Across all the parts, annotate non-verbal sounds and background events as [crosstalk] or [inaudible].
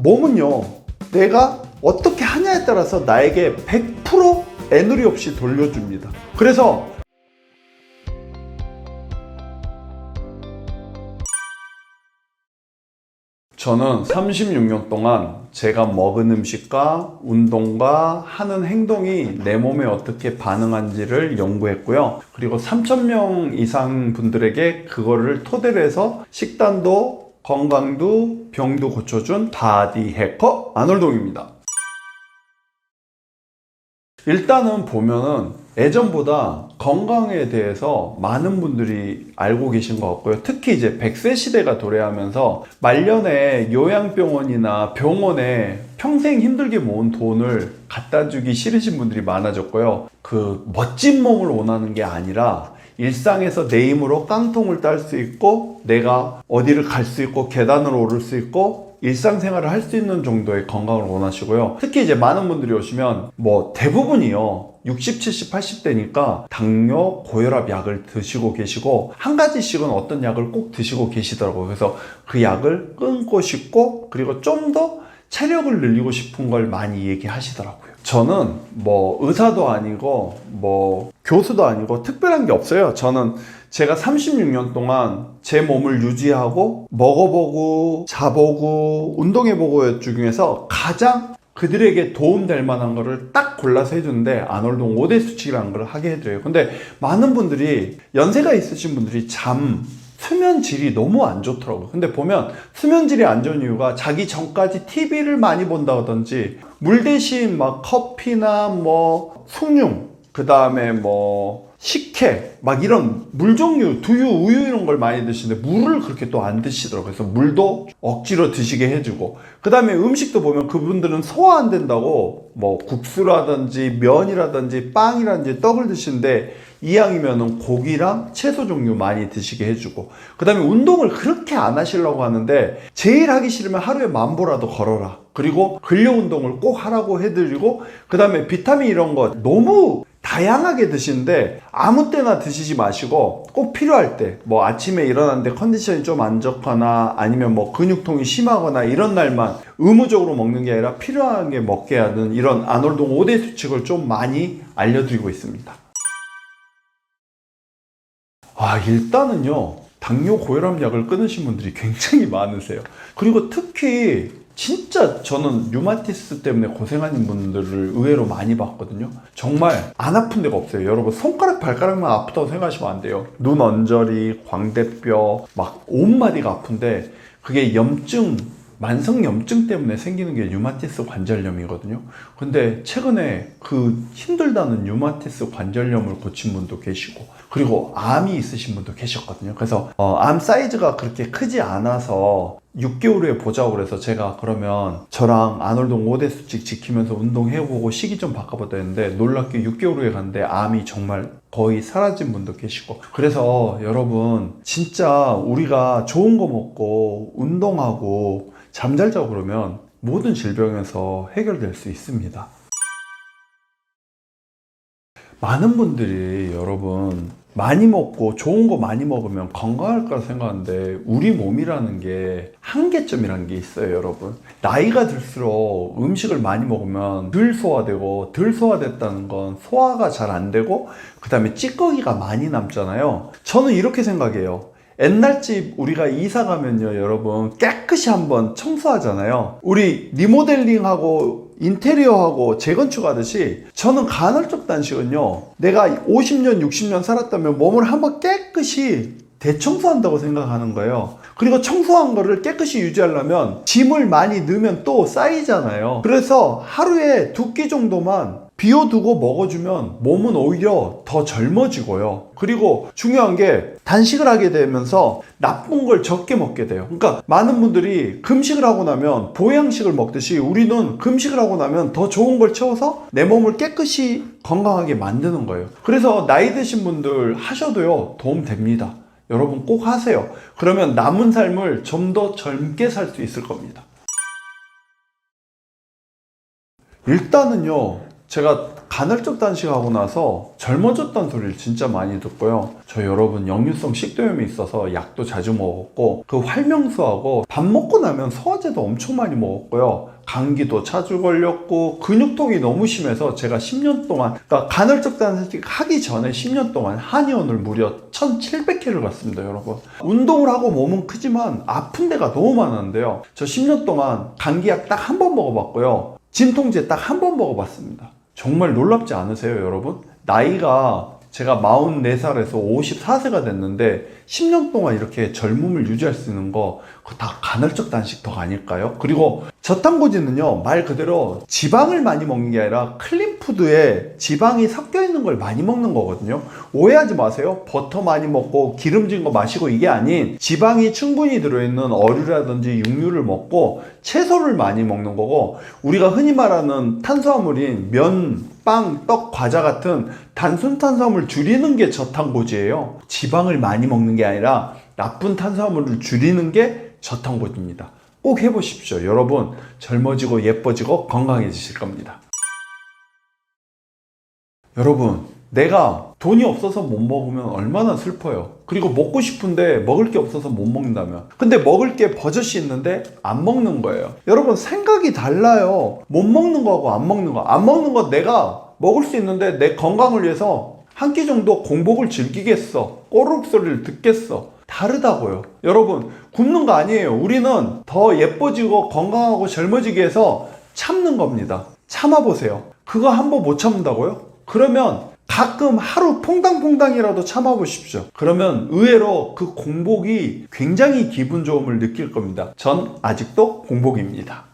몸은요, 내가 어떻게 하냐에 따라서 나에게 100% 애누리 없이 돌려줍니다. 그래서 저는 36년 동안 제가 먹은 음식과 운동과 하는 행동이 내 몸에 어떻게 반응한지를 연구했고요. 그리고 3,000명 이상 분들에게 그거를 토대로 해서 식단도 건강도 병도 고쳐준 바디 해커 아놀동입니다. 일단은 보면은 예전보다 건강에 대해서 많은 분들이 알고 계신 것 같고요. 특히 이제 100세 시대가 도래하면서 말년에 요양병원이나 병원에 평생 힘들게 모은 돈을 갖다 주기 싫으신 분들이 많아졌고요. 그 멋진 몸을 원하는 게 아니라 일상에서 내 힘으로 깡통을 딸 수 있고 내가 어디를 갈 수 있고 계단을 오를 수 있고 일상생활을 할 수 있는 정도의 건강을 원하시고요. 특히 이제 많은 분들이 오시면 뭐 대부분이요. 60, 70, 80대니까 당뇨, 고혈압 약을 드시고 계시고 한 가지씩은 어떤 약을 꼭 드시고 계시더라고요. 그래서 그 약을 끊고 싶고 그리고 좀 더 체력을 늘리고 싶은 걸 많이 얘기하시더라고요. 저는 뭐 의사도 아니고 뭐 교수도 아니고 특별한 게 없어요. 저는 제가 36년 동안 제 몸을 유지하고 먹어보고 자보고 운동해보고 중에서 가장 그들에게 도움될 만한 거를 딱 골라서 해주는데 아놀동 5대 수칙이라는 걸 하게 해드려요. 근데 많은 분들이 연세가 있으신 분들이 잠 수면 질이 너무 안 좋더라고요. 근데 보면 수면 질이 안 좋은 이유가 자기 전까지 TV를 많이 본다든지 물 대신 막 커피나 뭐 숭늉 그 다음에 뭐 식혜 막 이런 물 종류 두유 우유 이런 걸 많이 드시는데 물을 그렇게 또 안 드시더라고요 그래서 물도 억지로 드시게 해주고 그 다음에 음식도 보면 그분들은 소화 안 된다고 뭐 국수라든지 면이라든지 빵이라든지 떡을 드시는데 이왕이면은 고기랑 채소 종류 많이 드시게 해주고 그 다음에 운동을 그렇게 안 하시려고 하는데 제일 하기 싫으면 하루에 만 보라도 걸어라 그리고 근력 운동을 꼭 하라고 해드리고 그 다음에 비타민 이런 거 너무 다양하게 드시는데 아무 때나 드시지 마시고 꼭 필요할 때 뭐 아침에 일어났는데 컨디션이 좀 안 좋거나 아니면 뭐 근육통이 심하거나 이런 날만 의무적으로 먹는 게 아니라 필요한 게 먹게 하는 이런 아놀동 5대 수칙을 좀 많이 알려드리고 있습니다. 아, 일단은요, 당뇨 고혈압 약을 끊으신 분들이 굉장히 많으세요. 그리고 특히 진짜 저는 류마티스 때문에 고생하는 분들을 의외로 많이 봤거든요. 정말 안 아픈 데가 없어요. 여러분, 손가락, 발가락만 아프다고 생각하시면 안 돼요. 눈 언저리, 광대뼈, 막 온마디가 아픈데 그게 염증, 만성 염증 때문에 생기는 게 류마티스 관절염이거든요. 근데 최근에 그 힘들다는 류마티스 관절염을 고친 분도 계시고, 그리고 암이 있으신 분도 계셨거든요. 그래서 어, 암 사이즈가 그렇게 크지 않아서 6개월 후에 보자고 그래서 제가 그러면 저랑 아놀동 5대 수칙 지키면서 운동해보고 시기 좀 바꿔보다 했는데 놀랍게 6개월 후에 갔는데 암이 정말 거의 사라진 분도 계시고 그래서 여러분 진짜 우리가 좋은 거 먹고 운동하고 잠잘 자고 그러면 모든 질병에서 해결될 수 있습니다. 많은 분들이 여러분 많이 먹고 좋은 거 많이 먹으면 건강할 거라 생각하는데 우리 몸이라는 게 한계점이라는 게 있어요 여러분. 나이가 들수록 음식을 많이 먹으면 덜 소화되고 덜 소화됐다는 건 소화가 잘 안 되고 그 다음에 찌꺼기가 많이 남잖아요. 저는 이렇게 생각해요 옛날 집 우리가 이사 가면요 여러분 깨끗이 한번 청소하잖아요. 우리 리모델링하고 인테리어하고 재건축하듯이 저는 간헐적 단식은요 내가 50년 60년 살았다면 몸을 한번 깨끗이 대청소한다고 생각하는 거예요. 그리고 청소한 거를 깨끗이 유지하려면 짐을 많이 넣으면 또 쌓이잖아요. 그래서 하루에 두 끼 정도만 비워두고 먹어주면 몸은 오히려 더 젊어지고요. 그리고 중요한 게 단식을 하게 되면서 나쁜 걸 적게 먹게 돼요. 그러니까 많은 분들이 금식을 하고 나면 보양식을 먹듯이 우리는 금식을 하고 나면 더 좋은 걸 채워서 내 몸을 깨끗이 건강하게 만드는 거예요. 그래서 나이 드신 분들 하셔도요, 도움 됩니다. 여러분 꼭 하세요. 그러면 남은 삶을 좀 더 젊게 살 수 있을 겁니다. 일단은요, 제가 간헐적 단식하고 나서 젊어졌다는 소리를 진짜 많이 듣고요. 저 여러분 역류성 식도염이 있어서 약도 자주 먹었고 그 활명수하고 밥 먹고 나면 소화제도 엄청 많이 먹었고요. 감기도 자주 걸렸고 근육통이 너무 심해서 제가 10년 동안 그러니까 간헐적 단식 하기 전에 10년 동안 한의원을 무려 1700회를 갔습니다 여러분 운동을 하고 몸은 크지만 아픈 데가 너무 많았는데요 저 10년 동안 감기약 딱 한 번 먹어봤고요 진통제 딱 한 번 먹어봤습니다 정말 놀랍지 않으세요 여러분? 나이가 제가 44살에서 54세가 됐는데 10년 동안 이렇게 젊음을 유지할 수 있는 거 그거 다 간헐적 단식 덕 아닐까요? 그리고 저탄고지는요 말 그대로 지방을 많이 먹는 게 아니라 클린푸드에 지방이 섞여 있는 걸 많이 먹는 거거든요 오해하지 마세요 버터 많이 먹고 기름진 거 마시고 이게 아닌 지방이 충분히 들어있는 어류라든지 육류를 먹고 채소를 많이 먹는 거고 우리가 흔히 말하는 탄수화물인 면, 빵, 떡, 과자 같은 단순 탄수화물 줄이는 게 저탄고지예요 지방을 많이 먹는 게 아니라 나쁜 탄수화물을 줄이는 게 저탄고지입니다 꼭 해보십시오. 여러분, 젊어지고 예뻐지고 건강해지실 겁니다. 여러분, 내가 돈이 없어서 못 먹으면 얼마나 슬퍼요. 그리고 먹고 싶은데 먹을 게 없어서 못 먹는다면. 근데 먹을 게 버젓이 있는데 안 먹는 거예요. 여러분, 생각이 달라요. 못 먹는 거하고 안 먹는 거. 안 먹는 거 내가 먹을 수 있는데 내 건강을 위해서 한 끼 정도 공복을 즐기겠어. 꼬르륵 소리를 듣겠어. 다르다고요. 여러분, 굶는 거 아니에요. 우리는 더 예뻐지고 건강하고 젊어지기 위해서 참는 겁니다. 참아보세요. 그거 한 번 못 참는다고요? 그러면 가끔 하루 퐁당퐁당이라도 참아보십시오. 그러면 의외로 그 공복이 굉장히 기분 좋음을 느낄 겁니다. 전 아직도 공복입니다.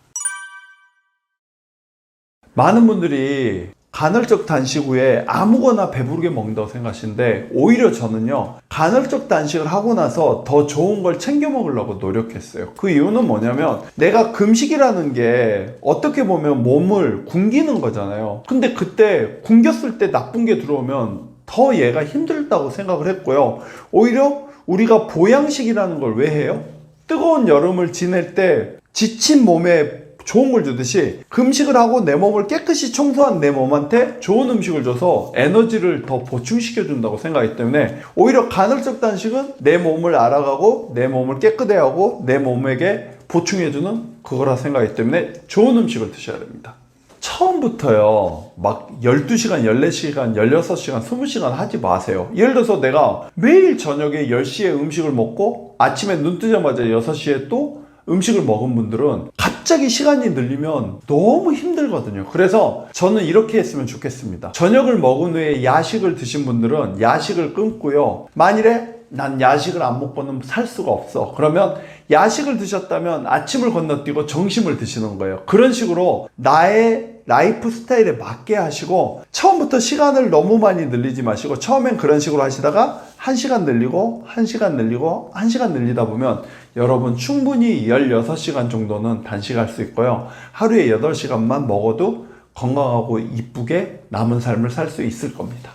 많은 분들이 간헐적 단식 후에 아무거나 배부르게 먹는다고 생각하시는데 오히려 저는요 간헐적 단식을 하고 나서 더 좋은 걸 챙겨 먹으려고 노력했어요. 그 이유는 뭐냐면 내가 금식이라는 게 어떻게 보면 몸을 굶기는 거잖아요. 근데 그때 굶겼을 때 나쁜 게 들어오면 더 얘가 힘들다고 생각을 했고요. 오히려 우리가 보양식이라는 걸 왜 해요? 뜨거운 여름을 지낼 때 지친 몸에 좋은 걸 주듯이 금식을 하고 내 몸을 깨끗이 청소한 내 몸한테 좋은 음식을 줘서 에너지를 더 보충시켜 준다고 생각하기 때문에 오히려 간헐적 단식은 내 몸을 알아가고 내 몸을 깨끗해 하고 내 몸에게 보충해 주는 그거라 생각하기 때문에 좋은 음식을 드셔야 됩니다. 처음부터요, 막 12시간, 14시간, 16시간, 20시간 하지 마세요. 예를 들어서 내가 매일 저녁에 10시에 음식을 먹고 아침에 눈 뜨자마자 6시에 또 음식을 먹은 분들은 갑자기 시간이 늘리면 너무 힘들거든요. 그래서 저는 이렇게 했으면 좋겠습니다. 저녁을 먹은 후에 야식을 드신 분들은 야식을 끊고요. 만일에 난 야식을 안 먹고는 살 수가 없어. 그러면 야식을 드셨다면 아침을 건너뛰고 점심을 드시는 거예요. 그런 식으로 나의 라이프 스타일에 맞게 하시고 처음부터 시간을 너무 많이 늘리지 마시고 처음엔 그런 식으로 하시다가 1시간 늘리고 1시간 늘리고 1시간 늘리다 보면 여러분 충분히 16시간 정도는 단식할 수 있고요. 하루에 8시간만 먹어도 건강하고 이쁘게 남은 삶을 살 수 있을 겁니다.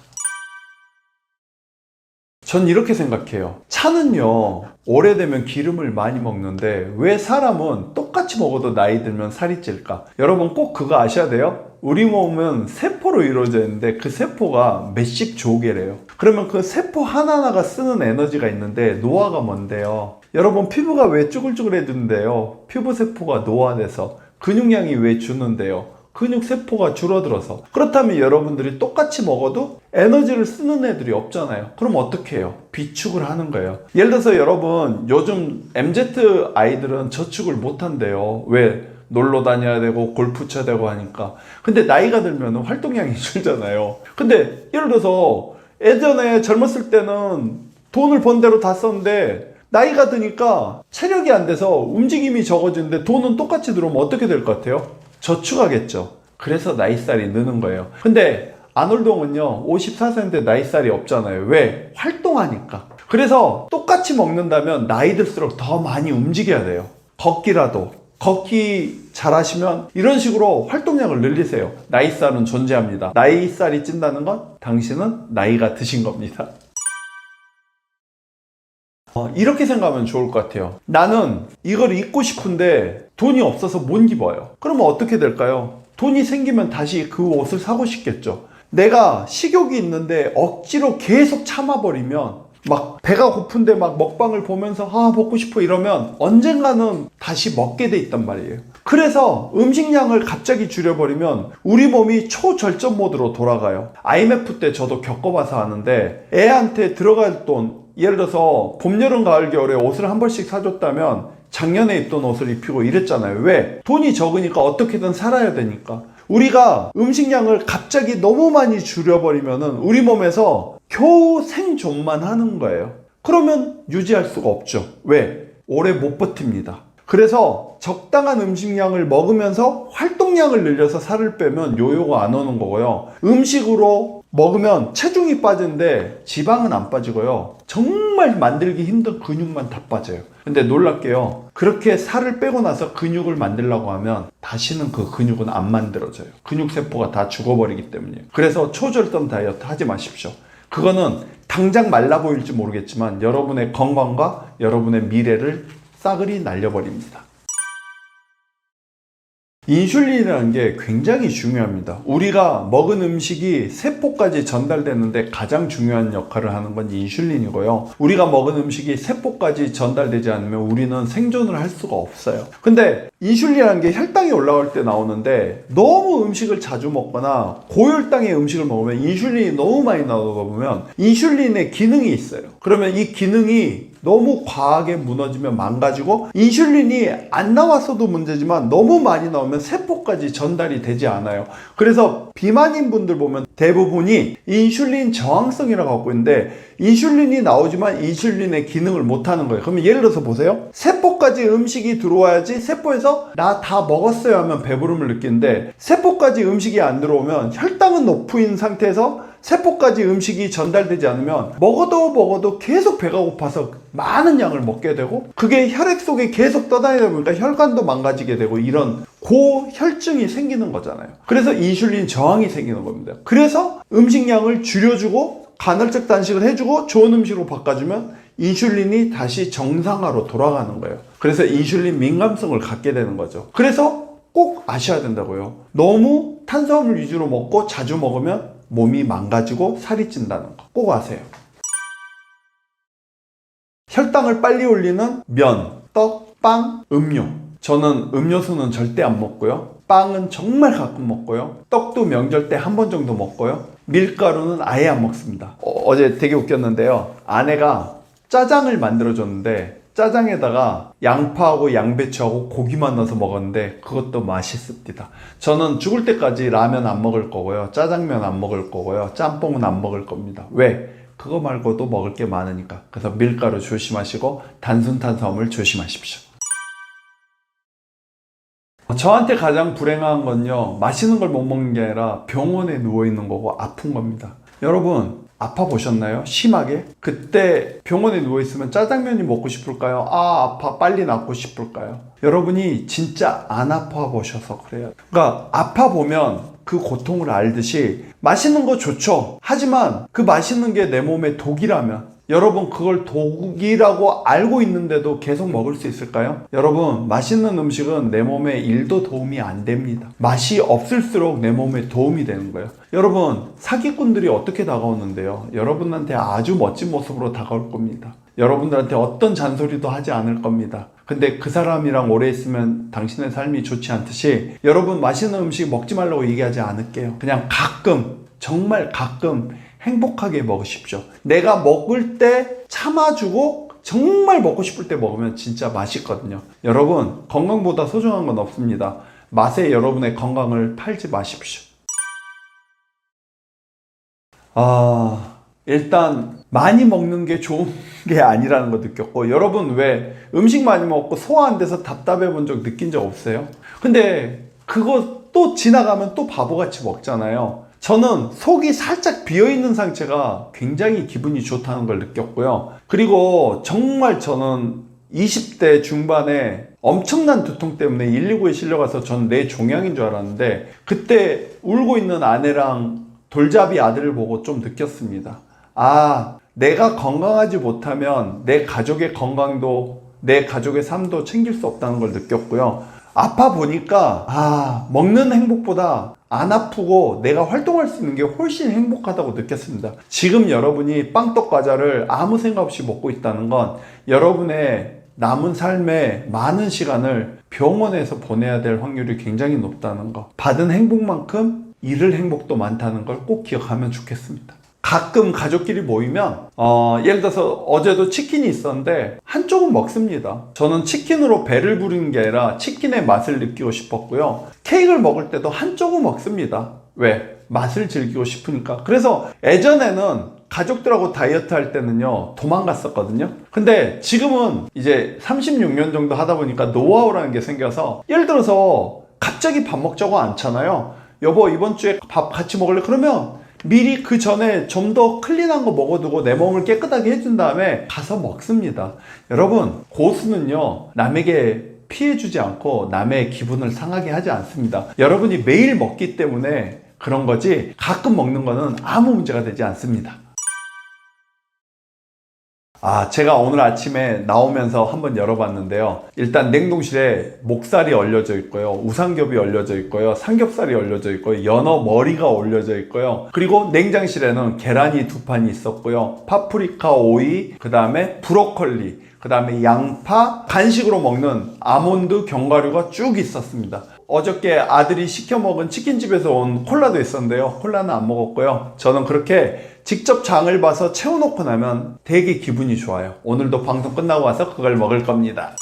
전 이렇게 생각해요. 차는요, 오래되면 기름을 많이 먹는데 왜 사람은 똑같이 먹어도 나이 들면 살이 찔까? 여러분 꼭 그거 아셔야 돼요. 우리 몸은 세포로 이루어져 있는데 그 세포가 몇십 조개래요. 그러면 그 세포 하나하나가 쓰는 에너지가 있는데 노화가 뭔데요? 여러분 피부가 왜 쭈글쭈글해지는데요? 피부 세포가 노화돼서 근육량이 왜 주는데요? 근육 세포가 줄어들어서. 그렇다면 여러분들이 똑같이 먹어도 에너지를 쓰는 애들이 없잖아요. 그럼 어떻게 해요? 비축을 하는 거예요. 예를 들어서 여러분 요즘 MZ 아이들은 저축을 못 한대요. 왜? 놀러 다녀야 되고 골프 쳐야 되고 하니까. 근데 나이가 들면 활동량이 [laughs] 줄잖아요. 근데 예를 들어서 예전에 젊었을 때는 돈을 번 대로 다 썼는데 나이가 드니까 체력이 안 돼서 움직임이 적어지는데 돈은 똑같이 들어오면 어떻게 될 것 같아요? 저축하겠죠. 그래서 나이살이 느는 거예요. 근데 아놀동은요, 54세인데 나이살이 없잖아요. 왜? 활동하니까. 그래서 똑같이 먹는다면 나이 들수록 더 많이 움직여야 돼요. 걷기라도. 걷기 잘하시면 이런 식으로 활동량을 늘리세요. 나이살은 존재합니다. 나이살이 찐다는 건 당신은 나이가 드신 겁니다. 어, 이렇게 생각하면 좋을 것 같아요. 나는 이걸 입고 싶은데 돈이 없어서 못 입어요. 그러면 어떻게 될까요? 돈이 생기면 다시 그 옷을 사고 싶겠죠. 내가 식욕이 있는데 억지로 계속 참아버리면 막 배가 고픈데 막 먹방을 보면서 아 먹고 싶어 이러면 언젠가는 다시 먹게 돼 있단 말이에요. 그래서 음식량을 갑자기 줄여버리면 우리 몸이 초절전 모드로 돌아가요. IMF 때 저도 겪어봐서 아는데 애한테 들어갈 돈 예를 들어서 봄, 여름, 가을, 겨울에 옷을 한 벌씩 사줬다면 작년에 입던 옷을 입히고 이랬잖아요. 왜? 돈이 적으니까 어떻게든 살아야 되니까. 우리가 음식량을 갑자기 너무 많이 줄여버리면은 우리 몸에서 겨우 생존만 하는 거예요. 그러면 유지할 수가 없죠. 왜? 오래 못 버팁니다. 그래서 적당한 음식량을 먹으면서 활동량을 늘려서 살을 빼면 요요가 안 오는 거고요. 음식으로 먹으면 체중이 빠지는데 지방은 안 빠지고요. 정말 만들기 힘든 근육만 다 빠져요. 근데 놀랍게요. 그렇게 살을 빼고 나서 근육을 만들려고 하면 다시는 그 근육은 안 만들어져요. 근육세포가 다 죽어버리기 때문이에요. 그래서 초절점 다이어트 하지 마십시오. 그거는 당장 말라 보일지 모르겠지만 여러분의 건강과 여러분의 미래를 싸그리 날려버립니다. 인슐린이라는 게 굉장히 중요합니다. 우리가 먹은 음식이 세포까지 전달되는데 가장 중요한 역할을 하는 건 인슐린이고요. 우리가 먹은 음식이 세포까지 전달되지 않으면 우리는 생존을 할 수가 없어요. 근데 인슐린이라는 게 혈당이 올라갈 때 나오는데 너무 음식을 자주 먹거나 고혈당의 음식을 먹으면 인슐린이 너무 많이 나오다 보면 인슐린의 기능이 있어요. 그러면 이 기능이 너무 과하게 무너지면 망가지고 인슐린이 안 나왔어도 문제지만 너무 많이 나오면 세포까지 전달이 되지 않아요. 그래서 비만인 분들 보면 대부분이 인슐린 저항성이라고 갖고 있는데 인슐린이 나오지만 인슐린의 기능을 못 하는 거예요. 그러면 예를 들어서 보세요. 세포까지 음식이 들어와야지 세포에서 나 다 먹었어요 하면 배부름을 느끼는데 세포까지 음식이 안 들어오면 혈당은 높은 상태에서 세포까지 음식이 전달되지 않으면 먹어도 먹어도 계속 배가 고파서 많은 양을 먹게 되고 그게 혈액 속에 계속 떠다니다 보니까 혈관도 망가지게 되고 이런 고혈증이 생기는 거잖아요. 그래서 인슐린 저항이 생기는 겁니다. 그래서 음식량을 줄여주고 간헐적 단식을 해주고 좋은 음식으로 바꿔주면 인슐린이 다시 정상화로 돌아가는 거예요. 그래서 인슐린 민감성을 갖게 되는 거죠. 그래서 꼭 아셔야 된다고요. 너무 탄수화물 위주로 먹고 자주 먹으면 몸이 망가지고 살이 찐다는 거 꼭 아세요. 혈당을 빨리 올리는 면, 떡, 빵, 음료. 저는 음료수는 절대 안 먹고요. 빵은 정말 가끔 먹고요. 떡도 명절 때 한 번 정도 먹고요. 밀가루는 아예 안 먹습니다. 어, 제 되게 웃겼는데요. 아내가 짜장을 만들어줬는데 짜장에다가 양파하고 양배추하고 고기만 넣어서 먹었는데 그것도 맛있습니다. 저는 죽을 때까지 라면 안 먹을 거고요. 짜장면 안 먹을 거고요. 짬뽕은 안 먹을 겁니다. 왜? 그거 말고도 먹을 게 많으니까. 그래서 밀가루 조심하시고 단순 탄수화물 조심하십시오. 저한테 가장 불행한 건요, 맛있는 걸 못 먹는 게 아니라 병원에 누워 있는 거고 아픈 겁니다. 여러분, 아파 보셨나요? 심하게? 그때 병원에 누워 있으면 짜장면이 먹고 싶을까요? 아, 아파. 빨리 낫고 싶을까요? 여러분이 진짜 안 아파 보셔서 그래요. 그러니까 아파 보면 그 고통을 알듯이 맛있는 거 좋죠. 하지만 그 맛있는 게 내 몸에 독이라면 여러분 그걸 독이라고 알고 있는데도 계속 먹을 수 있을까요? 여러분 맛있는 음식은 내 몸에 일도 도움이 안 됩니다. 맛이 없을수록 내 몸에 도움이 되는 거예요. 여러분 사기꾼들이 어떻게 다가오는데요? 여러분한테 아주 멋진 모습으로 다가올 겁니다. 여러분들한테 어떤 잔소리도 하지 않을 겁니다. 근데 그 사람이랑 오래 있으면 당신의 삶이 좋지 않듯이 여러분 맛있는 음식 먹지 말라고 얘기하지 않을게요. 그냥 가끔 정말 가끔 행복하게 먹으십시오. 내가 먹을 때 참아주고 정말 먹고 싶을 때 먹으면 진짜 맛있거든요. 여러분, 건강보다 소중한 건 없습니다. 맛에 여러분의 건강을 팔지 마십시오. 아, 일단 많이 먹는 게 좋은 게 아니라는 거 느꼈고, 여러분 왜 음식 많이 먹고 소화 안 돼서 답답해 본 적 느낀 적 없어요? 근데 그거 또 지나가면 또 바보같이 먹잖아요. 저는 속이 살짝 비어있는 상태가 굉장히 기분이 좋다는 걸 느꼈고요. 그리고 정말 저는 20대 중반에 엄청난 두통 때문에 119에 실려가서 전 내 종양인 줄 알았는데 그때 울고 있는 아내랑 돌잡이 아들을 보고 좀 느꼈습니다. 아, 내가 건강하지 못하면 내 가족의 건강도 내 가족의 삶도 챙길 수 없다는 걸 느꼈고요. 아파 보니까 아 먹는 행복보다 안 아프고 내가 활동할 수 있는 게 훨씬 행복하다고 느꼈습니다. 지금 여러분이 빵떡 과자를 아무 생각 없이 먹고 있다는 건 여러분의 남은 삶의 많은 시간을 병원에서 보내야 될 확률이 굉장히 높다는 거. 받은 행복만큼 잃을 행복도 많다는 걸 꼭 기억하면 좋겠습니다. 가끔 가족끼리 모이면 어, 예를 들어서 어제도 치킨이 있었는데 한쪽은 먹습니다. 저는 치킨으로 배를 부르는 게 아니라 치킨의 맛을 느끼고 싶었고요. 케이크를 먹을 때도 한쪽은 먹습니다. 왜? 맛을 즐기고 싶으니까. 그래서 예전에는 가족들하고 다이어트 할 때는요, 도망갔었거든요. 근데 지금은 이제 36년 정도 하다 보니까 노하우라는 게 생겨서, 예를 들어서 갑자기 밥 먹자고 않잖아요. 여보, 이번 주에 밥 같이 먹을래? 그러면 미리 그 전에 좀 더 클린한 거 먹어두고 내 몸을 깨끗하게 해준 다음에 가서 먹습니다. 여러분, 고수는요, 남에게 피해주지 않고 남의 기분을 상하게 하지 않습니다. 여러분이 매일 먹기 때문에 그런 거지 가끔 먹는 거는 아무 문제가 되지 않습니다. 아, 제가 오늘 아침에 나오면서 한번 열어봤는데요. 일단 냉동실에 목살이 얼려져 있고요. 우삼겹이 얼려져 있고요. 삼겹살이 얼려져 있고요. 연어 머리가 올려져 있고요. 그리고 냉장실에는 계란이 두 판이 있었고요. 파프리카 오이, 그 다음에 브로콜리, 그 다음에 양파, 간식으로 먹는 아몬드 견과류가 쭉 있었습니다. 어저께 아들이 시켜 먹은 치킨집에서 온 콜라도 있었는데요. 콜라는 안 먹었고요. 저는 그렇게 직접 장을 봐서 채워놓고 나면 되게 기분이 좋아요. 오늘도 방송 끝나고 와서 그걸 먹을 겁니다.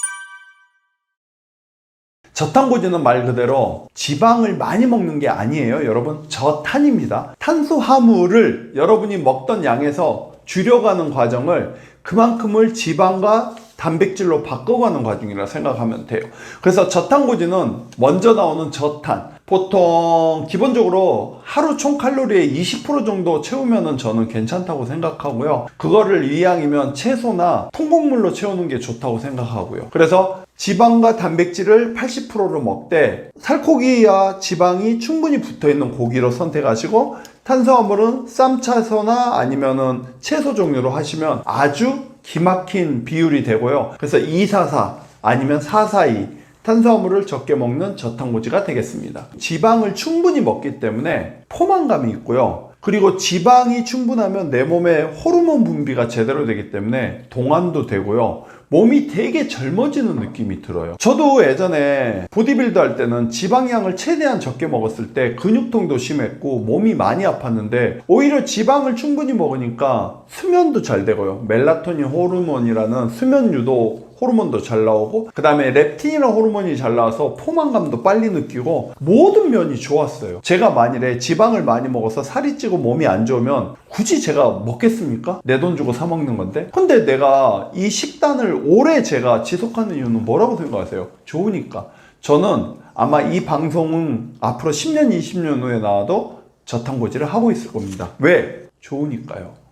저탄고지는 말 그대로 지방을 많이 먹는 게 아니에요. 여러분, 저탄입니다. 탄수화물을 여러분이 먹던 양에서 줄여가는 과정을 그만큼을 지방과 단백질로 바꿔가는 과정이라 생각하면 돼요. 그래서 저탄고지는 먼저 나오는 저탄. 보통 기본적으로 하루 총 칼로리의 20% 정도 채우면은 저는 괜찮다고 생각하고요. 그거를 이왕이면 채소나 통곡물로 채우는 게 좋다고 생각하고요. 그래서 지방과 단백질을 80%로 먹되 살코기와 지방이 충분히 붙어 있는 고기로 선택하시고 탄수화물은 쌈채소나 아니면은 채소 종류로 하시면 아주 기막힌 비율이 되고요. 그래서 244 아니면 442 탄수화물을 적게 먹는 저탄고지가 되겠습니다. 지방을 충분히 먹기 때문에 포만감이 있고요. 그리고 지방이 충분하면 내 몸에 호르몬 분비가 제대로 되기 때문에 동안도 되고요. 몸이 되게 젊어지는 느낌이 들어요. 저도 예전에 보디빌더 할 때는 지방량을 최대한 적게 먹었을 때 근육통도 심했고 몸이 많이 아팠는데 오히려 지방을 충분히 먹으니까 수면도 잘 되고요. 멜라토닌 호르몬이라는 수면 유도 호르몬도 잘 나오고 그 다음에 렙틴이라는 호르몬이 잘 나와서 포만감도 빨리 느끼고 모든 면이 좋았어요 제가 만일에 지방을 많이 먹어서 살이 찌고 몸이 안 좋으면 굳이 제가 먹겠습니까? 내 돈 주고 사 먹는 건데 근데 내가 이 식단을 오래 제가 지속하는 이유는 뭐라고 생각하세요? 좋으니까 저는 아마 이 방송은 앞으로 10년 20년 후에 나와도 저탄고지를 하고 있을 겁니다 왜? 좋으니까요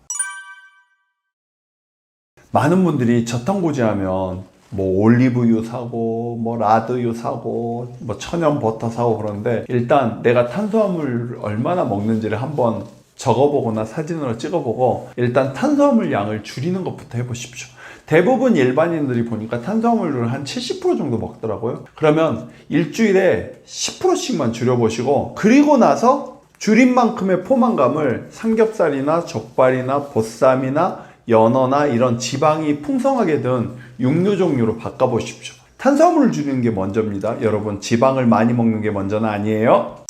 많은 분들이 저탄고지 하면 뭐 올리브유 사고 뭐 라드유 사고 뭐 천연 버터 사고 그러는데 일단 내가 탄수화물 얼마나 먹는지를 한번 적어보거나 사진으로 찍어보고 일단 탄수화물 양을 줄이는 것부터 해보십시오. 대부분 일반인들이 보니까 탄수화물을 한 70% 정도 먹더라고요. 그러면 일주일에 10%씩만 줄여보시고 그리고 나서 줄인 만큼의 포만감을 삼겹살이나 족발이나 보쌈이나 연어나 이런 지방이 풍성하게 든 육류 종류로 바꿔보십시오. 탄수화물을 줄이는 게 먼저입니다. 여러분, 지방을 많이 먹는 게 먼저는 아니에요.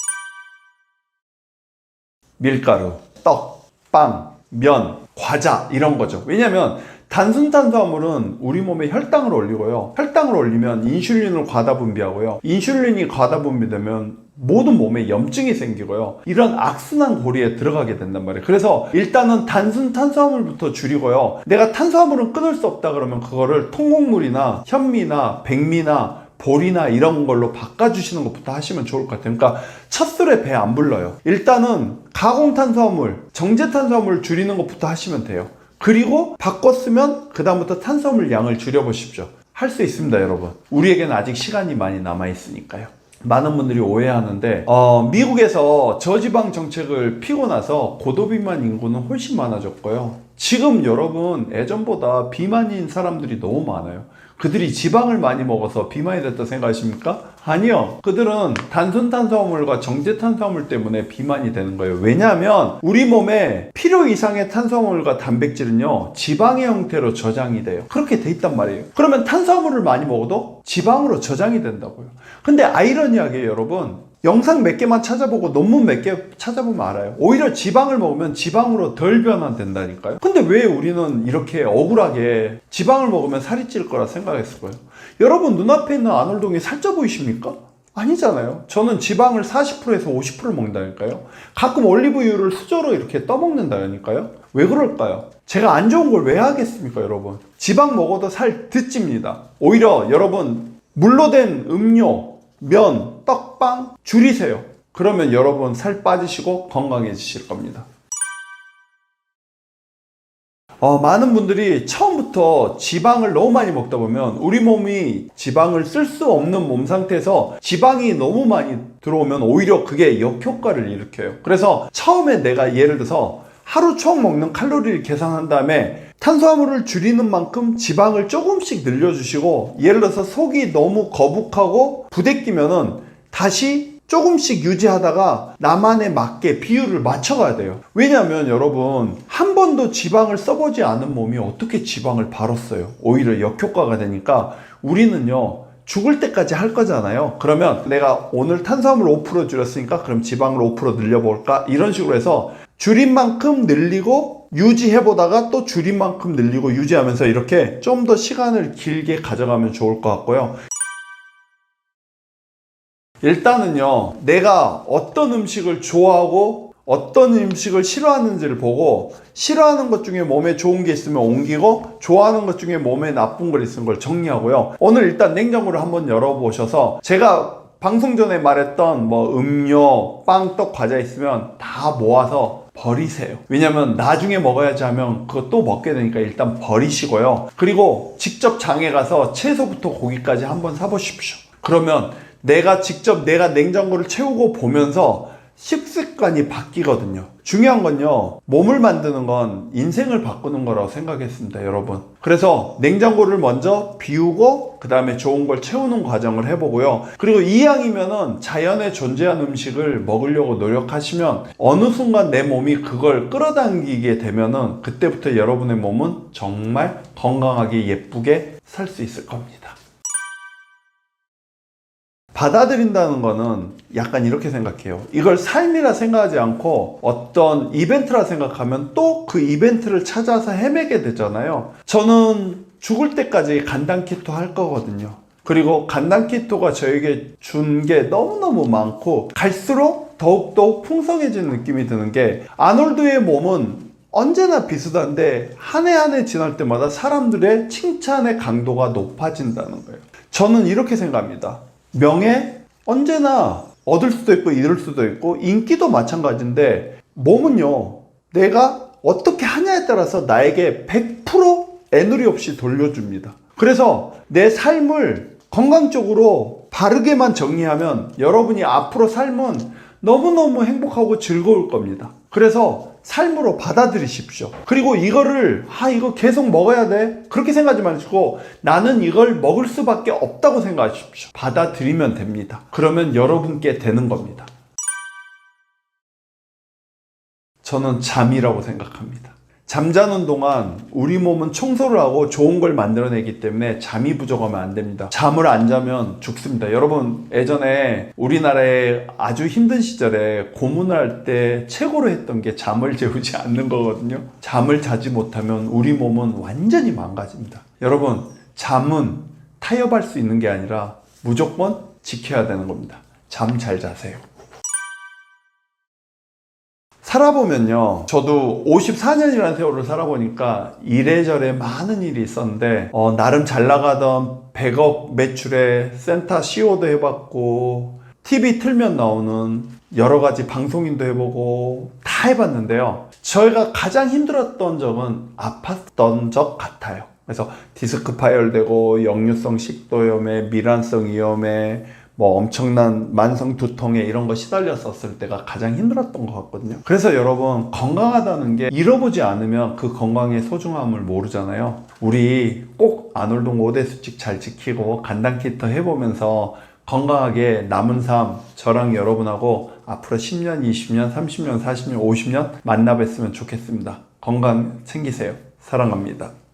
밀가루, 떡, 빵, 면, 과자 이런 거죠. 왜냐면 단순 탄수화물은 우리 몸에 혈당을 올리고요. 혈당을 올리면 인슐린을 과다 분비하고요. 인슐린이 과다 분비되면 모든 몸에 염증이 생기고요. 이런 악순환 고리에 들어가게 된단 말이에요. 그래서 일단은 단순 탄수화물부터 줄이고요. 내가 탄수화물은 끊을 수 없다 그러면 그거를 통곡물이나 현미나 백미나 보리나 이런 걸로 바꿔주시는 것부터 하시면 좋을 것 같아요. 그러니까 첫 술에 배 안 불러요. 일단은 가공 탄수화물, 정제 탄수화물 줄이는 것부터 하시면 돼요. 그리고 바꿨으면 그다음부터 탄수화물 양을 줄여보십시오. 할 수 있습니다, 여러분. 우리에게는 아직 시간이 많이 남아 있으니까요. 많은 분들이 오해하는데 어, 미국에서 저지방 정책을 피고 나서 고도비만 인구는 훨씬 많아졌고요. 지금 여러분 예전보다 비만인 사람들이 너무 많아요. 그들이 지방을 많이 먹어서 비만이 됐다 생각하십니까? 아니요. 그들은 단순 탄수화물과 정제 탄수화물 때문에 비만이 되는 거예요. 왜냐하면 우리 몸에 필요 이상의 탄수화물과 단백질은요, 지방의 형태로 저장이 돼요. 그렇게 돼 있단 말이에요. 그러면 탄수화물을 많이 먹어도 지방으로 저장이 된다고요. 근데 아이러니하게 여러분, 영상 몇 개만 찾아보고 논문 몇 개 찾아보면 알아요. 오히려 지방을 먹으면 지방으로 덜 변환된다니까요. 근데 왜 우리는 이렇게 억울하게 지방을 먹으면 살이 찔 거라 생각했을까요? 여러분 눈앞에 있는 아놀동이 살쪄 보이십니까? 아니잖아요. 저는 지방을 40%에서 50% 먹는다니까요. 가끔 올리브유를 수저로 이렇게 떠먹는다니까요. 왜 그럴까요? 제가 안 좋은 걸 왜 하겠습니까, 여러분? 지방 먹어도 살 드찝니다. 오히려 여러분 물로 된 음료, 면, 떡빵 줄이세요. 그러면 여러분 살 빠지시고 건강해지실 겁니다. 어, 많은 분들이 처음부터 지방을 너무 많이 먹다 보면 우리 몸이 지방을 쓸 수 없는 몸 상태에서 지방이 너무 많이 들어오면 오히려 그게 역효과를 일으켜요. 그래서 처음에 내가 예를 들어서 하루 총 먹는 칼로리를 계산한 다음에 탄수화물을 줄이는 만큼 지방을 조금씩 늘려주시고 예를 들어서 속이 너무 거북하고 부대끼면은 다시 조금씩 유지하다가 나만에 맞게 비율을 맞춰가야 돼요. 왜냐하면 여러분 한 번도 지방을 써보지 않은 몸이 어떻게 지방을 바로 써요? 오히려 역효과가 되니까 우리는요 죽을 때까지 할 거잖아요. 그러면 내가 오늘 탄수화물 5% 줄였으니까 그럼 지방을 5% 늘려볼까? 이런 식으로 해서 줄인 만큼 늘리고 유지해 보다가 또 줄인 만큼 늘리고 유지하면서 이렇게 좀 더 시간을 길게 가져가면 좋을 것 같고요. 일단은요, 내가 어떤 음식을 좋아하고 어떤 음식을 싫어하는지를 보고 싫어하는 것 중에 몸에 좋은 게 있으면 옮기고 좋아하는 것 중에 몸에 나쁜 걸 있는 걸 정리하고요. 오늘 일단 냉장고를 한번 열어보셔서 제가 방송 전에 말했던 뭐 음료, 빵, 떡, 과자 있으면 다 모아서 버리세요. 왜냐면 나중에 먹어야지 하면 또 먹게 되니까 일단 버리시고요. 그리고 직접 장에 가서 채소부터 고기까지 한번 사보십시오. 그러면 내가 직접 내가 냉장고를 채우고 보면서 식습관이 바뀌거든요. 중요한 건요, 몸을 만드는 건 인생을 바꾸는 거라고 생각했습니다, 여러분. 그래서 냉장고를 먼저 비우고, 그 다음에 좋은 걸 채우는 과정을 해보고요. 그리고 이왕이면은 자연에 존재한 음식을 먹으려고 노력하시면 어느 순간 내 몸이 그걸 끌어당기게 되면은 그때부터 여러분의 몸은 정말 건강하게 예쁘게 살 수 있을 겁니다. 받아들인다는 거는 약간 이렇게 생각해요. 이걸 삶이라 생각하지 않고 어떤 이벤트라 생각하면 또 그 이벤트를 찾아서 헤매게 되잖아요. 저는 죽을 때까지 간단 키토 할 거거든요. 그리고 간단 키토가 저에게 준 게 너무너무 많고 갈수록 더욱더 풍성해진 느낌이 드는 게 아놀드의 몸은 언제나 비슷한데 한 해 한 해 지날 때마다 사람들의 칭찬의 강도가 높아진다는 거예요. 저는 이렇게 생각합니다. 명예 언제나 얻을 수도 있고 잃을 수도 있고 인기도 마찬가지인데 몸은요 내가 어떻게 하냐에 따라서 나에게 100% 애누리 없이 돌려줍니다. 그래서 내 삶을 건강적으로 바르게만 정리하면 여러분이 앞으로 삶은 너무너무 행복하고 즐거울 겁니다. 그래서 삶으로 받아들이십시오. 그리고 이거를 아 이거 계속 먹어야 돼 그렇게 생각하지 마시고 나는 이걸 먹을 수밖에 없다고 생각하십시오. 받아들이면 됩니다. 그러면 여러분께 되는 겁니다. 저는 잠이라고 생각합니다. 잠자는 동안 우리 몸은 청소를 하고 좋은 걸 만들어내기 때문에 잠이 부족하면 안 됩니다. 잠을 안 자면 죽습니다. 여러분, 예전에 우리나라에 아주 힘든 시절에 고문을 할 때 최고로 했던 게 잠을 [laughs] 재우지 않는 거거든요. 잠을 자지 못하면 우리 몸은 완전히 망가집니다. 여러분, 잠은 타협할 수 있는 게 아니라 무조건 지켜야 되는 겁니다. 잠 잘 자세요. 살아보면요. 저도 54년이라는 세월을 살아보니까 이래저래 많은 일이 있었는데, 어, 나름 잘 나가던 100억 매출에 센터 CEO도 해봤고, TV 틀면 나오는 여러 가지 방송인도 해보고, 다 해봤는데요. 저희가 가장 힘들었던 적은 아팠던 적 같아요. 그래서 디스크 파열되고, 역류성 식도염에, 미란성 위염에, 뭐 엄청난 만성 두통에 이런 거 시달렸었을 때가 가장 힘들었던 것 같거든요. 그래서 여러분 건강하다는 게 잃어보지 않으면 그 건강의 소중함을 모르잖아요. 우리 꼭 아놀동 5대 수칙 잘 지키고 간단 키트 해보면서 건강하게 남은 삶 저랑 여러분하고 앞으로 10년, 20년, 30년, 40년, 50년 만나 뵀으면 좋겠습니다. 건강 챙기세요. 사랑합니다.